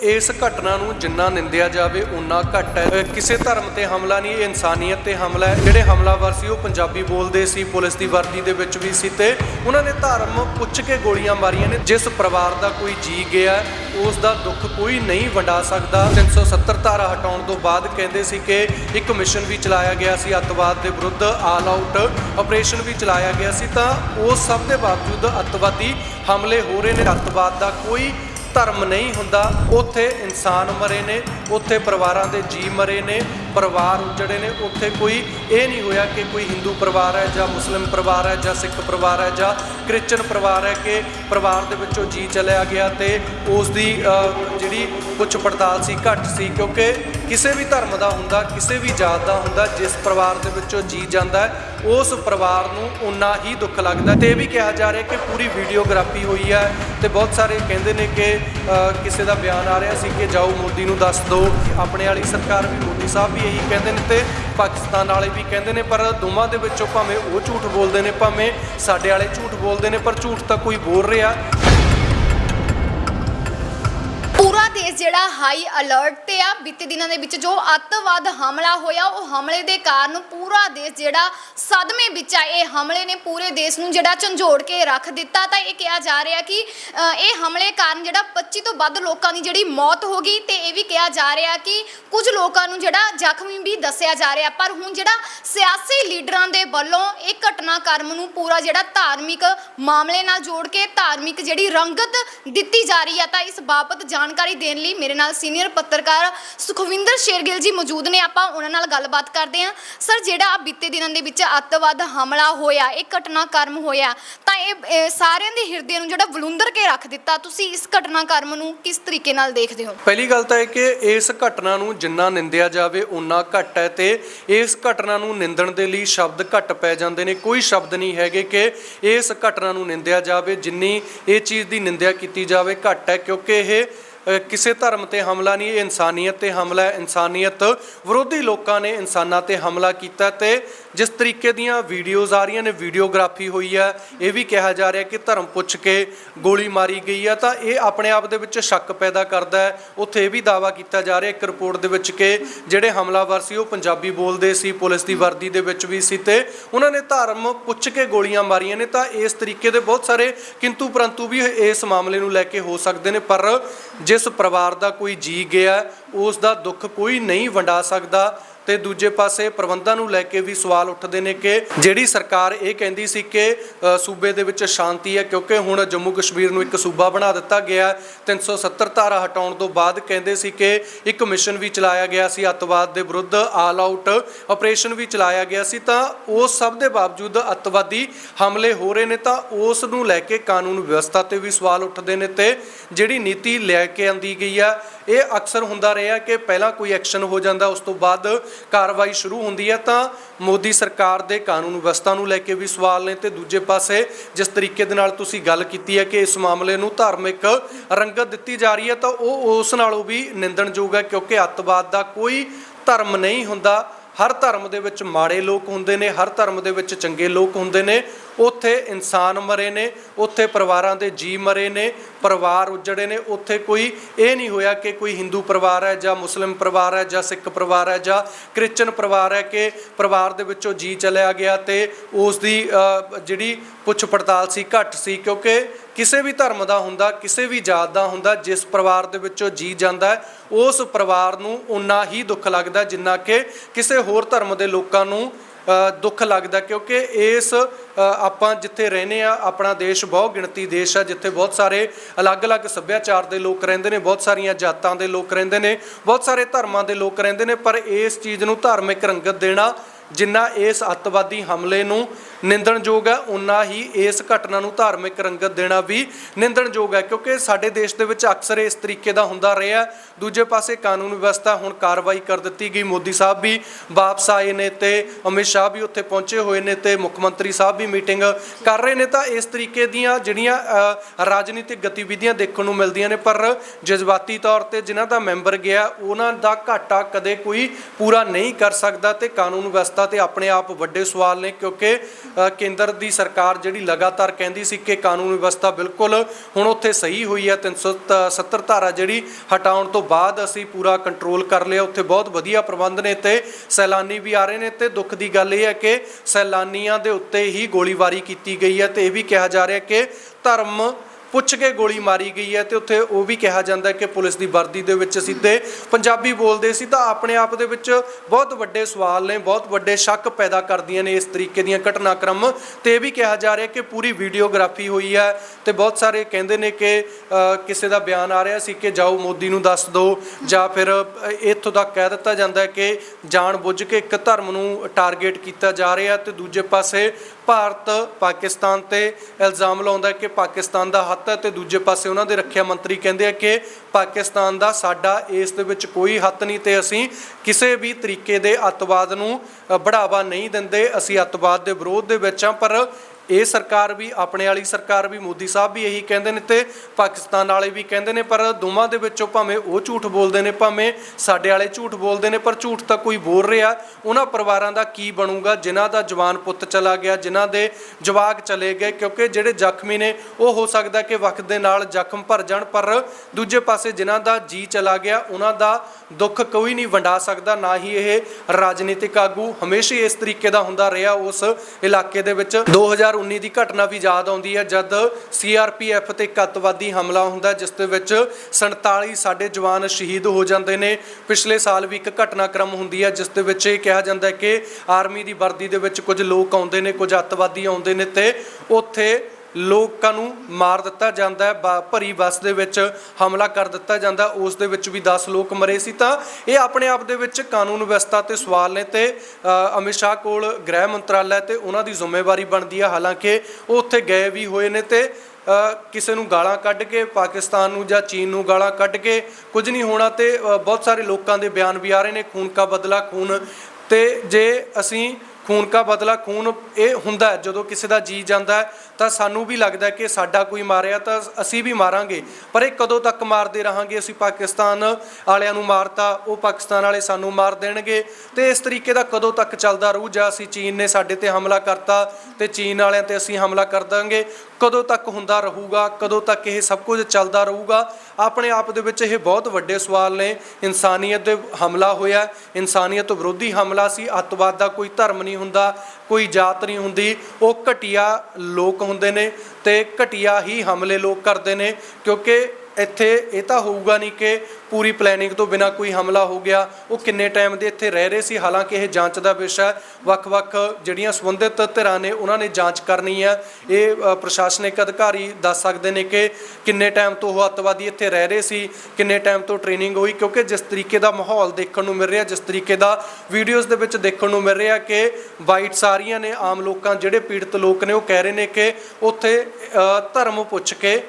ਇਸ ਘਟਨਾ ਨੂੰ ਜਿੰਨਾ ਨਿੰਦਿਆ ਜਾਵੇ ਉਨਾ ਘੱਟ ਹੈ। ਅਹ ਕਿਸੇ ਧਰਮ ਤੇ ਹਮਲਾ ਨਹੀਂ, ਇਹ ਇਨਸਾਨੀਅਤ ਤੇ ਹਮਲਾ ਹੈ। ਜਿਹੜੇ ਹਮਲਾਵਰ ਸੀ, ਉਹ ਪੰਜਾਬੀ ਬੋਲਦੇ ਸੀ, ਪੁਲਿਸ ਦੀ ਵਰਦੀ ਦੇ ਵਿੱਚ ਵੀ ਸੀ ਤੇ ਉਹਨਾਂ ਨੇ ਧਰਮ ਪੁੱਛ ਕੇ ਗੋਲੀਆਂ ਮਾਰੀਆਂ ਨੇ। ਜਿਸ ਪਰਿਵਾਰ ਦਾ ਕੋਈ ਜੀ ਗਿਆ, ਉਸ ਦਾ ਦੁੱਖ ਕੋਈ ਨਹੀਂ ਵੰਡਾ ਸਕਦਾ। 370 ਧਾਰਾ ਹਟਾਉਣ ਤੋਂ ਬਾਅਦ ਕਹਿੰਦੇ ਸੀ ਕਿ ਇੱਕ ਮਿਸ਼ਨ ਵੀ ਚਲਾਇਆ ਗਿਆ ਸੀ, ਅੱਤਵਾਦ ਦੇ ਵਿਰੁੱਧ ਆਲ ਆਊਟ। ਆਪਰੇਸ਼ਨ ਵੀ ਚਲਾਇਆ ਗਿਆ ਸੀ ਤਾਂ ਉਸ ਸਭ ਦੇ ਬਾਵਜੂਦ ਅੱਤਵਾਦੀ ਹਮਲੇ ਹੋ ਰਹੇ ਨੇ। ਅੱਤਵਾਦ ਦਾ ਕੋਈ ਧਰਮ ਨਹੀਂ ਹੁੰਦਾ, ਉੱਥੇ ਇਨਸਾਨ ਮਰੇ ਨੇ, ਉੱਥੇ ਪਰਿਵਾਰਾਂ ਦੇ ਜੀ ਮਰੇ ਨੇ, ਪਰਿਵਾਰ ਉਜੜੇ ਨੇ, ਉੱਥੇ ਕੋਈ ਇਹ ਨਹੀਂ ਹੋਇਆ ਕਿ ਕੋਈ ਹਿੰਦੂ ਪਰਿਵਾਰ ਹੈ ਜਾਂ ਮੁਸਲਿਮ ਪਰਿਵਾਰ ਹੈ ਜਾਂ ਸਿੱਖ ਪਰਿਵਾਰ ਹੈ ਜਾਂ ਕ੍ਰਿਸਚਨ ਪਰਿਵਾਰ ਹੈ ਕਿ ਪਰਿਵਾਰ ਦੇ ਵਿੱਚੋਂ ਜੀ ਚਲਿਆ ਗਿਆ ਤੇ ਉਸ ਦੀ ਜਿਹੜੀ ਪੁੱਛ ਪੜਤਾਲ ਸੀ, ਘੱਟ ਸੀ ਕਿਉਂਕਿ ਕਿਸੇ ਵੀ ਧਰਮ ਦਾ ਹੁੰਦਾ, ਕਿਸੇ ਵੀ ਜਾਤ ਦਾ ਹੁੰਦਾ, ਜਿਸ ਪਰਿਵਾਰ ਦੇ ਵਿੱਚੋਂ ਜੀ ਜਾਂਦਾ ਉਸ ਪਰਿਵਾਰ ਨੂੰ ਉਨਾ ਹੀ ਦੁੱਖ ਲੱਗਦਾ ਤੇ ਇਹ ਵੀ ਕਿਹਾ ਜਾ ਰਿਹਾ ਕਿ ਪੂਰੀ ਵੀਡੀਓਗ੍ਰਾਫੀ ਹੋਈ ਹੈ ਤੇ ਬਹੁਤ ਸਾਰੇ ਕਹਿੰਦੇ ਨੇ ਕਿ ਕਿਸੇ ਦਾ ਬਿਆਨ ਆ ਰਿਹਾ ਸੀ ਕਿ ਜਾਓ ਮੋਦੀ ਨੂੰ ਦੱਸ ਦਿਓ ਆਪਣੇ ਵਾਲੀ ਸਰਕਾਰ ਵੀ, ਮੋਦੀ ਸਾਹਿਬ ਵੀ ਇਹੀ ਕਹਿੰਦੇ ਨੇ ਤੇ ਪਾਕਿਸਤਾਨ ਵਾਲੇ ਵੀ ਕਹਿੰਦੇ ਨੇ, ਪਰ ਦੋਵਾਂ ਦੇ ਵਿੱਚੋਂ ਭਾਵੇਂ ਉਹ ਝੂਠ ਬੋਲਦੇ ਨੇ, ਭਾਵੇਂ ਸਾਡੇ ਵਾਲੇ ਝੂਠ ਬੋਲਦੇ ਨੇ, ਪਰ ਝੂਠ ਤਾਂ ਕੋਈ ਬੋਲ ਰਿਹਾ। ਪੂਰਾ ਦੇਸ਼ ਜਿਹੜਾ ਹਾਈ ਅਲਰਟ ਤੇ ਆ। ਬੀਤੇ ਦਿਨਾਂ ਦੇ ਵਿੱਚ ਜੋ ਅੱਤਵਾਦ ਹਮਲਾ ਹੋਇਆ ਉਹ ਹਮਲੇ ਦੇ ਕਾਰਨ ਪੂਰਾ ਦੇਸ਼ ਜਿਹੜਾ ਸਦਮੇ ਵਿੱਚ ਆ ਇਹ ਹਮਲੇ ਨੇ ਪੂਰੇ ਦੇਸ਼ ਨੂੰ ਜਿਹੜਾ ਝੰਜੋੜ ਕੇ ਰੱਖ ਦਿੱਤਾ। ਤਾਂ ਇਹ ਕਿਹਾ ਜਾ ਰਿਹਾ ਕਿ ਅ, ਇਹ ਹਮਲੇ ਕਾਰਨ ਜਿਹੜਾ 25 ਤੋਂ ਵੱਧ ਲੋਕਾਂ ਦੀ ਜਿਹੜੀ ਮੌਤ ਹੋ ਗਈ ਤੇ ਇਹ ਵੀ ਕਿਹਾ ਜਾ ਰਿਹਾ ਕਿ ਕੁਝ ਲੋਕਾਂ ਨੂੰ ਜਿਹੜਾ ਜ਼ਖਮੀ ਵੀ ਦੱਸਿਆ ਜਾ ਰਿਹਾ। ਪਰ ਹੁਣ ਜਿਹੜਾ ਸਿਆਸੀ ਲੀਡਰਾਂ ਦੇ ਵੱਲੋਂ ਇਹ ਘਟਨਾਕ੍ਰਮ ਨੂੰ ਪੂਰਾ ਜਿਹੜਾ ਧਾਰਮਿਕ ਮਾਮਲੇ ਨਾਲ ਜੋੜ ਕੇ ਧਾਰਮਿਕ ਜਿਹੜੀ ਰੰਗਤ ਦਿੱਤੀ ਜਾ ਰਹੀ ਹੈ ਤਾਂ ਇਸ ਬਾਬਤ ਜਾਣ ਜਾਣਕਾਰੀ ਦੇਣ ਲਈ ਮੇਰੇ ਨਾਲ ਸੀਨੀਅਰ ਪੱਤਰਕਾਰ ਸੁਖਵਿੰਦਰ ਸ਼ੇਰਗਿੱਲ ਜੀ ਮੌਜੂਦ ਨੇ। ਆਪਾਂ ਉਹਨਾਂ ਨਾਲ ਗੱਲਬਾਤ ਕਰਦੇ ਹਾਂ। ਸਰ, ਜਿਹੜਾ ਬੀਤੇ ਦਿਨਾਂ ਦੇ ਵਿੱਚ ਅੱਤਵਾਦ ਹਮਲਾ ਹੋਇਆ, ਇਹ ਘਟਨਾਕ੍ਰਮ ਹੋਇਆ, ਤਾਂ ਇਹ ਸਾਰਿਆਂ ਦੇ ਹਿਰਦੇ ਨੂੰ ਜਿਹੜਾ ਵਲੂੰਦਰ ਕੇ ਰੱਖ ਦਿੱਤਾ। ਤੁਸੀਂ ਇਸ ਘਟਨਾਕ੍ਰਮ ਨੂੰ ਕਿਸ ਤਰੀਕੇ ਨਾਲ ਦੇਖਦੇ ਹੋ? ਪਹਿਲੀ ਗੱਲ ਤਾਂ ਇਹ ਕਿ ਇਸ ਘਟਨਾ ਨੂੰ ਜਿੰਨਾ ਨਿੰਦਿਆ ਜਾਵੇ ਉਨਾ ਘੱਟ ਹੈ ਤੇ ਇਸ ਘਟਨਾ ਨੂੰ ਨਿੰਦਣ ਦੇ ਲਈ ਸ਼ਬਦ ਘੱਟ ਪੈ ਜਾਂਦੇ ਨੇ। ਕੋਈ ਸ਼ਬਦ ਨਹੀਂ ਹੈਗੇ ਕਿ ਇਸ ਘਟਨਾ ਨੂੰ ਨਿੰਦਿਆ ਜਾਵੇ। ਜਿੰਨੀ ਇਹ ਚੀਜ਼ ਦੀ ਨਿੰਦਿਆ ਕੀਤੀ ਜਾਵੇ, ਘੱਟ ਹੈ, ਕਿਉਂਕਿ ਇਹ ਕਿਸੇ ਧਰਮ ਤੇ ਹਮਲਾ ਨਹੀਂ ਇਹ ਇਨਸਾਨੀਅਤ ਤੇ ਹਮਲਾ ਹੈ। ਇਨਸਾਨੀਅਤ ਵਿਰੋਧੀ ਲੋਕਾਂ ਨੇ ਇਨਸਾਨਾਂ ਤੇ ਹਮਲਾ ਕੀਤਾ ਤੇ ਜਿਸ ਤਰੀਕੇ ਦੀਆਂ ਵੀਡੀਓਜ਼ ਆ ਰਹੀਆਂ ਨੇ, ਵੀਡੀਓਗ੍ਰਾਫੀ ਹੋਈ ਹੈ, ਇਹ ਵੀ ਕਿਹਾ ਜਾ ਰਿਹਾ ਕਿ ਧਰਮ ਪੁੱਛ ਕੇ ਗੋਲੀ ਮਾਰੀ ਗਈ ਹੈ। ਤਾਂ ਇਹ ਆਪਣੇ ਆਪ ਦੇ ਵਿੱਚ ਸ਼ੱਕ ਪੈਦਾ ਕਰਦਾ ਹੈ। ਉੱਥੇ ਇਹ ਵੀ ਦਾਵਾ ਕੀਤਾ ਜਾ ਰਿਹਾ, ਇੱਕ ਰਿਪੋਰਟ ਦੇ ਵਿੱਚ ਕਿ ਜਿਹੜੇ ਹਮਲਾਵਰ ਸੀ, ਉਹ ਪੰਜਾਬੀ ਬੋਲਦੇ ਸੀ, ਪੁਲਿਸ ਦੀ ਵਰਦੀ ਦੇ ਵਿੱਚ ਵੀ ਸੀ ਤੇ ਉਹਨਾਂ ਨੇ ਧਰਮ ਪੁੱਛ ਕੇ ਗੋਲੀਆਂ ਮਾਰੀਆਂ ਨੇ। ਤਾਂ ਇਸ ਤਰੀਕੇ ਦੇ ਬਹੁਤ ਸਾਰੇ ਕਿੰਤੂ ਪਰੰਤੂ ਵੀ ਇਸ ਮਾਮਲੇ ਨੂੰ ਲੈ ਕੇ ਹੋ ਸਕਦੇ ਨੇ। ਪਰ ਜਿਸ ਪਰਿਵਾਰ ਦਾ ਕੋਈ ਜੀ ਗਿਆ ਉਸ ਦਾ ਦੁੱਖ ਕੋਈ ਨਹੀਂ ਵੰਡਾ ਸਕਦਾ। ਤੇ ਦੂਜੇ ਪਾਸੇ ਪ੍ਰਬੰਧਾਂ ਨੂੰ ਲੈ ਕੇ ਵੀ ਸਵਾਲ ਉੱਠਦੇ ਨੇ ਕਿ ਜਿਹੜੀ ਸਰਕਾਰ ਇਹ ਕਹਿੰਦੀ ਸੀ ਕਿ ਸੂਬੇ ਦੇ ਵਿੱਚ ਸ਼ਾਂਤੀ ਹੈ, ਕਿਉਂਕਿ ਹੁਣ ਜੰਮੂ ਕਸ਼ਮੀਰ ਨੂੰ ਇੱਕ ਸੂਬਾ ਬਣਾ ਦਿੱਤਾ ਗਿਆ ਹੈ। 370 ਧਾਰਾ ਹਟਾਉਣ ਤੋਂ ਬਾਅਦ ਕਹਿੰਦੇ ਸੀ ਕਿ ਇੱਕ ਮਿਸ਼ਨ ਵੀ ਚਲਾਇਆ ਗਿਆ ਸੀ, ਅੱਤਵਾਦ ਦੇ ਵਿਰੁੱਧ ਆਲ ਆਊਟ ਆਪਰੇਸ਼ਨ ਵੀ ਚਲਾਇਆ ਗਿਆ ਸੀ ਤਾਂ ਉਸ ਸਭ ਦੇ ਬਾਵਜੂਦ ਅੱਤਵਾਦੀ ਹਮਲੇ ਹੋ ਰਹੇ ਨੇ, ਤਾਂ ਉਸ ਨੂੰ ਲੈ ਕੇ ਕਾਨੂੰਨ ਵਿਵਸਥਾ ਤੇ ਵੀ ਸਵਾਲ ਉੱਠਦੇ ਨੇ ਤੇ ਜਿਹੜੀ ਨੀਤੀ ਲੈ ਕੇ ਆਂਦੀ ਗਈ ਆ ਇਹ ਅਕਸਰ ਹੁੰਦਾ ਰਿਹਾ ਕਿ ਪਹਿਲਾਂ ਕੋਈ ਐਕਸ਼ਨ ਹੋ ਜਾਂਦਾ, ਉਸ ਤੋਂ ਬਾਅਦ ਕਾਰਵਾਈ ਸ਼ੁਰੂ ਹੁੰਦੀ ਹੈ ਤਾਂ ਮੋਦੀ ਸਰਕਾਰ ਦੇ ਕਾਨੂੰਨ ਵਿਵਸਥਾ ਨੂੰ ਲੈ ਕੇ ਵੀ ਸਵਾਲ ਨੇ ਤੇ ਦੂਜੇ ਪਾਸੇ ਜਿਸ ਤਰੀਕੇ ਦੇ ਨਾਲ ਤੁਸੀਂ ਗੱਲ ਕੀਤੀ ਹੈ ਕਿ ਇਸ ਮਾਮਲੇ ਨੂੰ ਧਾਰਮਿਕ ਰੰਗਤ ਦਿੱਤੀ ਜਾ ਰਹੀ ਹੈ ਤਾਂ ਉਹ ਉਸ ਨਾਲੋਂ ਵੀ ਨਿੰਦਣਯੋਗ ਹੈ ਕਿਉਂਕਿ ਅੱਤਵਾਦ ਦਾ ਕੋਈ ਧਰਮ ਨਹੀਂ ਹੁੰਦਾ। ਹਰ ਧਰਮ ਦੇ ਵਿੱਚ ਮਾੜੇ ਲੋਕ ਹੁੰਦੇ ਨੇ, ਹਰ ਧਰਮ ਦੇ ਵਿੱਚ ਚੰਗੇ ਲੋਕ ਹੁੰਦੇ ਨੇ। ਉੱਥੇ ਇਨਸਾਨ ਮਰੇ ਨੇ, ਉੱਥੇ ਪਰਿਵਾਰਾਂ ਦੇ ਜੀ ਮਰੇ ਨੇ, ਪਰਿਵਾਰ ਉਜੜੇ ਨੇ। ਉੱਥੇ ਕੋਈ ਇਹ ਨਹੀਂ ਹੋਇਆ ਕਿ ਕੋਈ ਹਿੰਦੂ ਪਰਿਵਾਰ ਹੈ ਜਾਂ ਮੁਸਲਿਮ ਪਰਿਵਾਰ ਹੈ ਜਾਂ ਸਿੱਖ ਪਰਿਵਾਰ ਹੈ ਜਾਂ ਕ੍ਰਿਸਚਨ ਪਰਿਵਾਰ ਹੈ ਕਿ ਪਰਿਵਾਰ ਦੇ ਵਿੱਚੋਂ ਜੀ ਚਲਿਆ ਗਿਆ ਤੇ ਉਸ ਦੀ ਜਿਹੜੀ ਪੁੱਛ ਪੜਤਾਲ ਸੀ, ਘੱਟ ਸੀ ਕਿਉਂਕਿ ਕਿਸੇ ਵੀ ਧਰਮ ਦਾ ਹੁੰਦਾ, ਕਿਸੇ ਵੀ ਜਾਤ ਦਾ ਹੁੰਦਾ, ਜਿਸ ਪਰਿਵਾਰ ਦੇ ਵਿੱਚੋਂ ਜੀ ਜਾਂਦਾ ਉਸ ਪਰਿਵਾਰ ਨੂੰ ਉਨਾ ਹੀ ਦੁੱਖ ਲੱਗਦਾ ਜਿੰਨਾ ਕਿ ਕਿਸੇ ਹੋਰ ਧਰਮ ਦੇ ਲੋਕਾਂ ਨੂੰ ਦੁੱਖ ਲੱਗਦਾ ਕਿਉਂਕਿ ਇਸ ਆਪਾਂ ਜਿੱਥੇ ਰਹਿੰਦੇ ਆ ਆਪਣਾ ਦੇਸ਼ ਬਹੁ ਗਿਣਤੀ ਦੇਸ਼ ਆ ਜਿੱਥੇ ਬਹੁਤ ਸਾਰੇ ਅਲੱਗ-ਅਲੱਗ ਸੱਭਿਆਚਾਰ ਦੇ ਲੋਕ ਰਹਿੰਦੇ ਨੇ, ਬਹੁਤ ਸਾਰੀਆਂ ਜਾਤਾਂ ਦੇ ਲੋਕ ਰਹਿੰਦੇ ਨੇ, ਬਹੁਤ ਸਾਰੇ ਧਰਮਾਂ ਦੇ ਲੋਕ ਰਹਿੰਦੇ ਨੇ, ਪਰ ਇਸ ਚੀਜ਼ ਨੂੰ ਧਾਰਮਿਕ ਰੰਗਤ ਦੇਣਾ ਜਿੰਨਾ ਇਸ ਅੱਤਵਾਦੀ ਹਮਲੇ ਨੂੰ ਨਿੰਦਣਯੋਗ ਹੈ ਉਨਾ ਹੀ ਇਸ ਘਟਨਾ ਨੂੰ ਧਾਰਮਿਕ ਰੰਗਤ ਦੇਣਾ ਵੀ ਨਿੰਦਣਯੋਗ ਹੈ। ਕਿਉਂਕਿ ਸਾਡੇ ਦੇਸ਼ ਦੇ ਵਿੱਚ ਅਕਸਰ ਇਸ ਤਰੀਕੇ ਦਾ ਹੁੰਦਾ ਰਿਹਾ ਦੂਜੇ ਪਾਸੇ ਕਾਨੂੰਨ ਵਿਵਸਥਾ ਹੁਣ ਕਾਰਵਾਈ ਕਰ ਦਿੱਤੀ ਗਈ। ਮੋਦੀ ਸਾਹਿਬ ਵੀ ਵਾਪਸ ਆਏ ਨੇ ਤੇ ਅਮਿਤ ਸ਼ਾਹ ਵੀ ਉੱਥੇ ਪਹੁੰਚੇ ਹੋਏ ਨੇ ਤੇ ਮੁੱਖ ਮੰਤਰੀ ਸਾਹਿਬ ਵੀ ਮੀਟਿੰਗ ਕਰ ਰਹੇ ਨੇ। ਤਾਂ ਇਸ ਤਰੀਕੇ ਦੀਆਂ ਜਿਹੜੀਆਂ ਰਾਜਨੀਤਿਕ ਗਤੀਵਿਧੀਆਂ ਦੇਖਣ ਨੂੰ ਮਿਲਦੀਆਂ ਨੇ, ਪਰ ਜਜ਼ਬਾਤੀ ਤੌਰ ਤੇ ਜਿਨ੍ਹਾਂ ਦਾ ਮੈਂਬਰ ਗਿਆ, ਉਹਨਾਂ ਦਾ ਘਾਟਾ ਕਦੇ ਕੋਈ ਪੂਰਾ ਨਹੀਂ ਕਰ ਸਕਦਾ ਤੇ ਕਾਨੂੰਨ ਵਿਵਸਥਾ ਵਿਵਸਥਾ ਤੇ ਆਪਣੇ ਆਪ ਵੱਡੇ ਸਵਾਲ ਨੇ ਕਿਉਂਕਿ ਕੇਂਦਰ ਦੀ ਸਰਕਾਰ ਜਿਹੜੀ ਲਗਾਤਾਰ ਕਹਿੰਦੀ ਸੀ ਕਿ ਕਾਨੂੰਨ ਵਿਵਸਥਾ ਬਿਲਕੁਲ ਹੁਣ ਉੱਥੇ ਸਹੀ ਹੋਈ ਹੈ 370 ਧਾਰਾ ਜਿਹੜੀ ਹਟਾਉਣ ਤੋਂ ਬਾਅਦ ਅਸੀਂ ਪੂਰਾ ਕੰਟਰੋਲ ਕਰ ਲਿਆ, ਉੱਥੇ ਬਹੁਤ ਵਧੀਆ ਪ੍ਰਬੰਧ ਨੇ ਤੇ ਸੈਲਾਨੀ ਵੀ ਆ ਰਹੇ ਨੇ ਤੇ ਦੁੱਖ ਦੀ ਗੱਲ ਇਹ ਹੈ ਕਿ ਸੈਲਾਨੀਆਂ ਦੇ ਉੱਤੇ ਹੀ ਗੋਲੀਬਾਰੀ ਕੀਤੀ ਗਈ ਹੈ ਤੇ ਇਹ ਵੀ ਕਿਹਾ ਜਾ ਰਿਹਾ ਕਿ ਧਰਮ ਪੁੱਛ ਕੇ ਗੋਲੀ ਮਾਰੀ ਗਈ ਹੈ ਤੇ ਉੱਥੇ ਉਹ ਵੀ ਕਿਹਾ ਜਾਂਦਾ ਕਿ ਪੁਲਿਸ ਦੀ ਵਰਦੀ ਦੇ ਵਿੱਚ ਸਿੱਧੇ ਪੰਜਾਬੀ ਬੋਲਦੇ ਸੀ ਤਾਂ ਆਪਣੇ ਆਪ ਦੇ ਵਿੱਚ ਬਹੁਤ ਵੱਡੇ ਸਵਾਲ ਨੇ, ਬਹੁਤ ਵੱਡੇ ਸ਼ੱਕ ਪੈਦਾ ਕਰਦੀਆਂ ਨੇ ਇਸ ਤਰੀਕੇ ਦੀਆਂ ਘਟਨਾਕ੍ਰਮ ਤੇ ਇਹ ਵੀ ਕਿਹਾ ਜਾ ਰਿਹਾ ਕਿ ਪੂਰੀ ਵੀਡੀਓਗ੍ਰਾਫੀ ਹੋਈ ਹੈ ਤੇ ਬਹੁਤ ਸਾਰੇ ਕਹਿੰਦੇ ਨੇ ਕਿ ਕਿਸੇ ਦਾ ਬਿਆਨ ਆ ਰਿਹਾ ਸੀ ਕਿ ਜਾਓ ਮੋਦੀ ਨੂੰ ਦੱਸ ਦਿਓ ਜਾਂ ਫਿਰ ਇੱਥੋਂ ਤੱਕ ਕਹਿ ਦਿੱਤਾ ਜਾਂਦਾ ਹੈ ਕਿ ਜਾਣ ਬੁੱਝ ਕੇ ਇੱਕ ਧਰਮ ਨੂੰ ਟਾਰਗੇਟ ਕੀਤਾ ਜਾ ਰਿਹਾ ਤੇ ਦੂਜੇ ਪਾਸੇ ਭਾਰਤ ਪਾਕਿਸਤਾਨ ਤੇ ਇਲਜ਼ਾਮ ਲਾਉਂਦਾ ਹੈ ਕਿ ਪਾਕਿਸਤਾਨ ਦਾ ਹੱਥ ਹੈ ਤੇ ਦੂਜੇ ਪਾਸੇ ਉਹਨਾਂ ਦੇ ਰੱਖਿਆ ਮੰਤਰੀ ਕਹਿੰਦੇ ਆ ਕਿ ਪਾਕਿਸਤਾਨ ਦਾ ਸਾਡਾ ਇਸ ਦੇ ਵਿੱਚ ਕੋਈ ਹੱਥ ਨਹੀਂ ਤੇ ਅਸੀਂ ਕਿਸੇ ਵੀ ਤਰੀਕੇ ਦੇ ਅੱਤਵਾਦ ਨੂੰ ਬੜਾਵਾ ਨਹੀਂ ਦਿੰਦੇ, ਅਸੀਂ ਅੱਤਵਾਦ ਦੇ ਵਿਰੋਧ ਦੇ ਵਿੱਚ ਹਾਂ, ਪਰ ਇਹ ਸਰਕਾਰ ਵੀ, ਆਪਣੇ ਵਾਲੀ ਸਰਕਾਰ ਵੀ, ਮੋਦੀ ਸਾਹਿਬ ਵੀ ਇਹੀ ਕਹਿੰਦੇ ਨੇ ਤੇ ਪਾਕਿਸਤਾਨ ਵਾਲੇ ਵੀ ਕਹਿੰਦੇ ਨੇ, ਪਰ ਦੋਵਾਂ ਦੇ ਵਿੱਚੋਂ ਭਾਵੇਂ ਉਹ ਝੂਠ ਬੋਲਦੇ ਨੇ, ਭਾਵੇਂ ਸਾਡੇ ਵਾਲੇ ਝੂਠ ਬੋਲਦੇ ਨੇ, ਪਰ ਝੂਠ ਤਾਂ ਕੋਈ ਬੋਲ ਰਿਹਾ। ਉਹਨਾਂ ਪਰਿਵਾਰਾਂ ਦਾ ਕੀ ਬਣੂਗਾ? ਜਿਨ੍ਹਾਂ ਦਾ ਜਵਾਨ ਪੁੱਤ ਚਲਾ ਗਿਆ, ਜਿਨ੍ਹਾਂ ਦੇ ਜਵਾਕ ਚਲੇ ਗਏ, ਕਿਉਂਕਿ ਜਿਹੜੇ ਜ਼ਖਮੀ ਨੇ, ਉਹ ਹੋ ਸਕਦਾ ਕਿ ਵਕਤ ਦੇ ਨਾਲ ਜ਼ਖਮ ਭਰ ਜਾਣ, ਪਰ ਦੂਜੇ ਪਾਸੇ ਜਿਨ੍ਹਾਂ ਦਾ ਜੀ ਚਲਾ ਗਿਆ, ਉਹਨਾਂ ਦਾ ਦੁੱਖ ਕੋਈ ਨਹੀਂ ਵੰਡਾ ਸਕਦਾ, ਨਾ ਹੀ ਇਹ ਰਾਜਨੀਤਿਕ ਆਗੂ ਹਮੇਸ਼ਾ ਇਸ ਤਰੀਕੇ ਦਾ ਹੁੰਦਾ ਰਿਹਾ ਉਸ ਇਲਾਕੇ ਦੇ ਵਿੱਚ। 2019 ਦੀ ਘਟਨਾ ਵੀ ਯਾਦ ਆਉਂਦੀ ਹੈ, ਜਦ ਸੀਆਰਪੀਐਫ ਤੇ ਇੱਕ ਅੱਤਵਾਦੀ ਹਮਲਾ ਹੁੰਦਾ ਜਿਸ ਦੇ ਵਿੱਚ 47 ਸਾਡੇ ਜਵਾਨ ਸ਼ਹੀਦ ਹੋ ਜਾਂਦੇ ਨੇ। ਪਿਛਲੇ ਸਾਲ ਵੀ ਇੱਕ ਘਟਨਾਕ੍ਰਮ ਹੁੰਦੀ ਹੈ, ਜਿਸ ਦੇ ਵਿੱਚ ਇਹ ਕਿਹਾ ਜਾਂਦਾ ਹੈ ਕਿ ਆਰਮੀ ਦੀ ਵਰਦੀ ਦੇ ਵਿੱਚ ਕੁਝ ਲੋਕ ਆਉਂਦੇ ਨੇ, ਕੁਝ ਅੱਤਵਾਦੀ ਆਉਂਦੇ ਨੇ ਤੇ ਉੱਥੇ ਲੋਕਾਂ ਨੂੰ ਮਾਰ ਦਿੱਤਾ ਜਾਂਦਾ ਹੈ ਬਾ- ਭਰੀ ਬੱਸ ਦੇ ਵਿੱਚ ਹਮਲਾ ਕਰ ਦਿੱਤਾ ਜਾਂਦਾ ਉਸ ਦੇ ਵਿੱਚ ਵੀ 10 ਲੋਕ ਮਰੇ ਸੀ ਤਾਂ ਇਹ ਆਪਣੇ ਆਪ ਦੇ ਵਿੱਚ ਕਾਨੂੰਨ ਵਿਵਸਥਾ ਤੇ ਸਵਾਲ ਨੇ ਤੇ ਅ, ਅਮਿਤ ਸ਼ਾਹ ਕੋਲ ਗ੍ਰਹਿ ਮੰਤਰਾਲਾ ਹੈ ਤੇ ਉਹਨਾਂ ਦੀ ਜ਼ਿੰਮੇਵਾਰੀ ਬਣਦੀ ਹੈ। ਹਾਲਾਂਕਿ ਉਹ ਉੱਥੇ ਗਏ ਵੀ ਹੋਏ ਨੇ ਤੇ ਅ, ਕਿਸੇ ਨੂੰ ਗਾਲਾਂ ਕੱਢ ਕੇ ਪਾਕਿਸਤਾਨ ਨੂੰ ਜਾਂ ਚੀਨ ਨੂੰ ਗਾਲਾਂ ਕੱਢ ਕੇ ਕੁਝ ਨਹੀਂ ਹੋਣਾ ਤੇ ਅ, ਬਹੁਤ ਸਾਰੇ ਲੋਕਾਂ ਦੇ ਬਿਆਨ ਵੀ ਆ ਰਹੇ ਨੇ ਖੂਨ ਕਾ ਬਦਲਾ ਖੂਨ ਤੇ ਜੇ ਅਸੀਂ ਖੂਨ ਕਾ ਬਦਲਾ ਖੂਨ ਇਹ ਹੁੰਦਾ ਹੈ ਜਦੋਂ ਕਿਸੇ ਦਾ ਜੀ ਜਾਂਦਾ ਹੈ ਤਾਂ ਸਾਨੂੰ ਵੀ ਲੱਗਦਾ ਕਿ ਸਾਡਾ ਕੋਈ ਮਾਰਿਆ ਤਾਂ ਅਸੀਂ ਵੀ ਮਾਰਾਂਗੇ। ਪਰ ਇਹ ਕਦੋਂ ਤੱਕ ਮਾਰਦੇ ਰਹਾਂਗੇ? ਅਸੀਂ ਪਾਕਿਸਤਾਨ ਵਾਲਿਆਂ ਨੂੰ ਮਾਰਤਾ, ਉਹ ਪਾਕਿਸਤਾਨ ਵਾਲੇ ਸਾਨੂੰ ਮਾਰ ਦੇਣਗੇ। ਤੇ ਇਸ ਤਰੀਕੇ ਦਾ ਕਦੋਂ ਤੱਕ ਚੱਲਦਾ ਰਹੂ? ਜਾਂ ਅਸੀਂ ਚੀਨ ਨੇ ਸਾਡੇ ਤੇ ਹਮਲਾ ਕਰਤਾ ਤੇ ਚੀਨ ਵਾਲਿਆਂ ਤੇ ਅਸੀਂ ਹਮਲਾ ਕਰ ਦਾਂਗੇ? ਕਦੋਂ ਤੱਕ ਹੁੰਦਾ ਰਹੂਗਾ? ਕਦੋਂ ਤੱਕ ਇਹ ਸਭ ਕੁਝ ਚੱਲਦਾ ਰਹੂਗਾ? ਆਪਣੇ ਆਪ ਦੇ ਵਿੱਚ ਇਹ ਬਹੁਤ ਵੱਡੇ ਸਵਾਲ ਨੇ। ਇਨਸਾਨੀਅਤ ਦੇ ਹਮਲਾ ਹੋਇਆ। ਇਨਸਾਨੀਅਤ ਵਿਰੋਧੀ ਹਮਲਾ ਸੀ। ਅੱਤਵਾਦ ਦਾ ਕੋਈ ਧਰਮ ਨਹੀਂ ਹੁੰਦਾ, ਕੋਈ ਜਾਤ ਨਹੀਂ ਹੁੰਦੀ। ਉਹ ਘਟੀਆ ਲੋਕ ਹੁੰਦੇ ਨੇ ਤੇ ਘਟੀਆ ਹੀ ਹਮਲੇ ਲੋਕ ਕਰਦੇ ਨੇ ਕਿਉਂਕਿ ਇੱਥੇ ਇਹ ਤਾਂ ਹੋਊਗਾ ਨਹੀਂ ਕਿ ਪੂਰੀ ਪਲੈਨਿੰਗ ਤੋਂ ਬਿਨਾ ਕੋਈ ਹਮਲਾ ਹੋ ਗਿਆ। ਉਹ ਕਿੰਨੇ ਟਾਈਮ ਦੇ ਇੱਥੇ ਰਹਿ ਰਹੇ ਸੀ? ਹਾਲਾਂਕਿ ਇਹ ਜਾਂਚ ਦਾ ਵਿਸ਼ਾ ਹੈ। ਵੱਖ-ਵੱਖ ਜਿਹੜੀਆਂ ਸੰਬੰਧਿਤ ਧਿਰਾਂ ਨੇ, ਉਹਨਾਂ ਨੇ ਜਾਂਚ ਕਰਨੀ ਹੈ। ਇਹ ਪ੍ਰਸ਼ਾਸਨਿਕ ਅਧਿਕਾਰੀ ਦੱਸ ਸਕਦੇ ਨੇ ਕਿ ਕਿੰਨੇ ਟਾਈਮ ਤੋਂ ਉਹ ਅੱਤਵਾਦੀ ਇੱਥੇ ਰਹਿ ਰਹੇ ਸੀ, ਕਿੰਨੇ ਟਾਈਮ ਤੋਂ ਟ੍ਰੇਨਿੰਗ ਹੋਈ, ਕਿਉਂਕਿ ਜਿਸ ਤਰੀਕੇ ਦਾ ਮਾਹੌਲ ਦੇਖਣ ਨੂੰ ਮਿਲ ਰਿਹਾ, ਜਿਸ ਤਰੀਕੇ ਦਾ ਵੀਡੀਓਜ਼ ਦੇ ਵਿੱਚ ਦੇਖਣ ਨੂੰ ਮਿਲ ਰਿਹਾ ਕਿ ਵਾਈਟ ਸਾਰੀਆਂ ਨੇ ਆਮ ਲੋਕਾਂ, ਜਿਹੜੇ ਪੀੜਤ ਲੋਕ ਨੇ, ਉਹ ਕਹਿ ਰਹੇ ਨੇ ਕਿ ਉੱਥੇ ਧਰਮ ਪੁੱਛ ਕੇ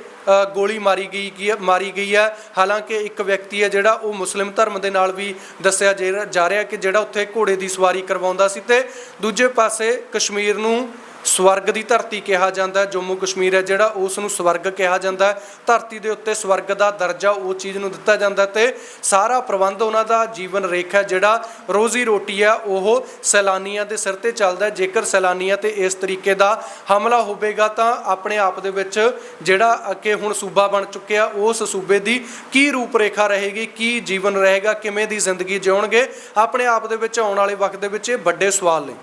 ਗੋਲੀ ਮਾਰੀ ਗਈ ਕੀ ਮਾਰੀ ਗਈ ਹੈ। ਹਾਲਾਂਕਿ ਇੱਕ ਵਿਅਕਤੀ ਹੈ ਜਿਹੜਾ ਉਹ ਮੁਸਲਿਮ ਧਰਮ ਦੇ ਨਾਲ ਵੀ ਦੱਸਿਆ ਜੇ- ਜਾ ਰਿਹਾ ਕਿ ਜਿਹੜਾ ਉੱਥੇ ਘੋੜੇ ਦੀ ਸਵਾਰੀ ਕਰਵਾਉਂਦਾ ਸੀ ਤੇ ਦੂਜੇ ਪਾਸੇ ਕਸ਼ਮੀਰ ਨੂੰ ਸਵਰਗ ਦੀ ਧਰਤੀ ਕਿਹਾ ਜਾਂਦਾ ਜੰਮੂ ਕਸ਼ਮੀਰ ਹੈ ਜਿਹੜਾ, ਉਸ ਨੂੰ ਸਵਰਗ ਕਿਹਾ ਜਾਂਦਾ ਧਰਤੀ ਦੇ ਉੱਤੇ ਸਵਰਗ ਦਾ ਦਰਜਾ ਉਹ ਚੀਜ਼ ਨੂੰ ਦਿੱਤਾ ਜਾਂਦਾ ਹੈ ਤੇ ਸਾਰਾ ਪ੍ਰਬੰਧ ਉਹਨਾਂ ਦਾ ਜੀਵਨ ਰੇਖਾ ਜਿਹੜਾ ਰੋਜ਼ੀ ਰੋਟੀ ਹੈ, ਉਹ ਸੈਲਾਨੀਆਂ ਦੇ ਸਿਰ ਤੇ ਚੱਲਦਾ ਜੇਕਰ ਸੈਲਾਨੀਆਂ ਤੇ ਇਸ ਤਰੀਕੇ ਦਾ ਹਮਲਾ ਹੋਵੇਗਾ ਤਾਂ ਆਪਣੇ ਆਪ ਦੇ ਵਿੱਚ ਜਿਹੜਾ ਅੱਗੇ ਹੁਣ ਸੂਬਾ ਬਣ ਚੁੱਕਿਆ, ਉਸ ਸੂਬੇ ਦੀ ਕੀ ਰੂਪਰੇਖਾ ਰਹੇਗੀ, ਕੀ ਜੀਵਨ ਰਹੇਗਾ, ਕਿਵੇਂ ਦੀ ਜ਼ਿੰਦਗੀ ਜਿਉਣਗੇ, ਆਪਣੇ ਆਪ ਦੇ ਵਿੱਚ ਆਉਣ ਵਾਲੇ ਵਕਤ ਦੇ ਵਿੱਚ ਇਹ ਵੱਡੇ ਸਵਾਲ ਨੇ।